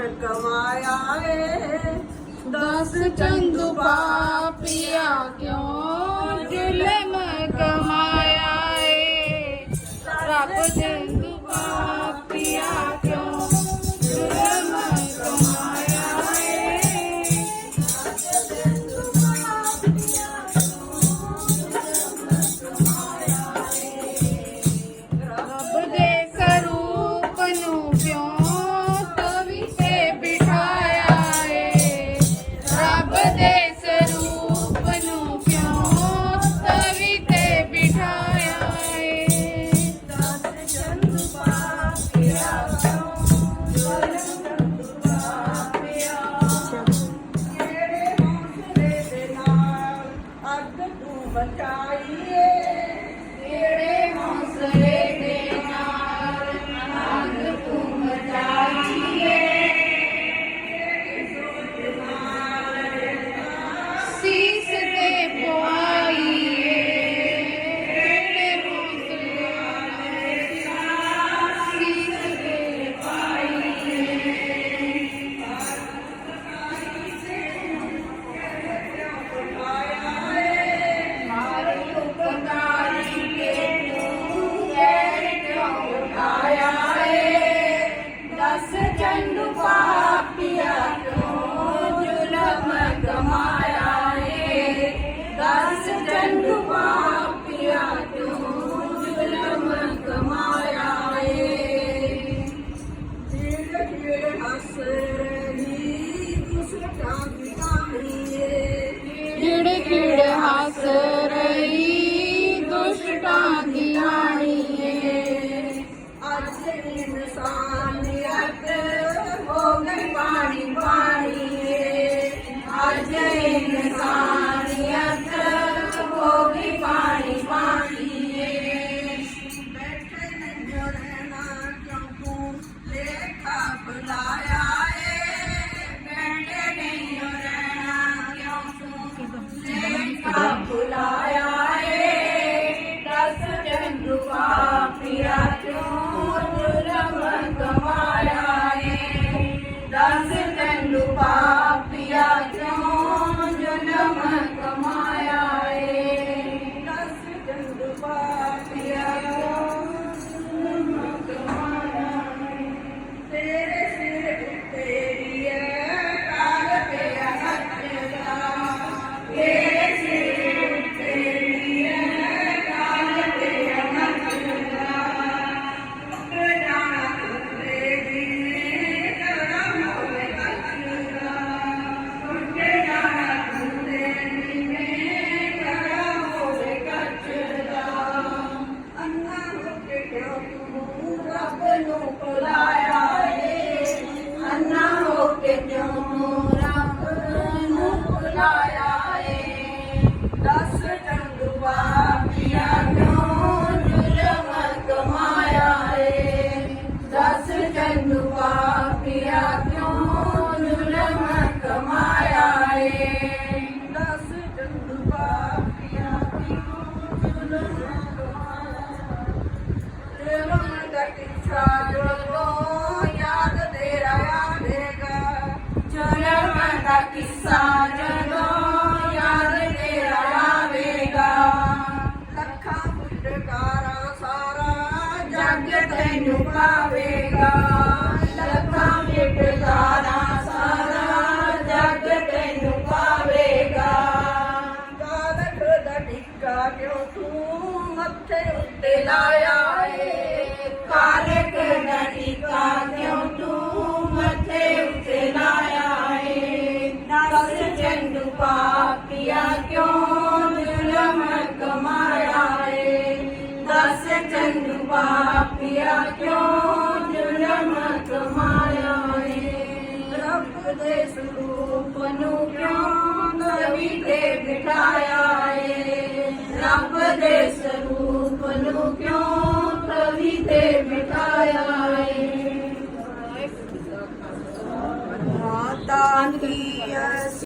ਕਮਾਇਆ ਏ। ਦਸ ਚੰਦ ਪਾਪੀਆਂ ਕਿਉਂ ਗਿਲੇ? Deus. चंडू पापिया ਕਿੱਸਾ ਜਦੋਂ ਯਾਦ ਤੇਰਾ ਆਵੇਗਾ ਲੱਖਾਂ ਫੁੱਟਕਾਰਾ ਸਾਰਾ ਜੱਗ ਤੈਨੂੰ ਪਾਵੇਗਾ। ਲੱਖਾਂ ਫੁੱਟਕਾਰਾ ਸਾਰਾ ਜੱਗ ਤੈਨੂੰ ਪਾਵੇਗਾ। ਗਾਲਖ ਦਾ ਟਿੱਕਾ ਕਿਉਂ ਤੂੰ ਮੱਥੇ ਉੱਤੇ ਲਾਇਆ? ਪਾਪੀਆ ਕਿਉਂ ਜਨਮ ਕਮਾਇਆ ਏ ਰੱਬ ਦੇ ਸਰੂਪ ਨੂੰ ਕਿਉਂ ਦਵੀ ਤੇ ਬਿਠਾਇਆ ਏ ਰੱਬ ਦੇ ਸਰੂਪ ਨੂੰ ਕਿਉਂ ਦਵੀ ਤੇ ਬਿਠਾਇਆ ਏ ਮਾਤਾ ਕੀ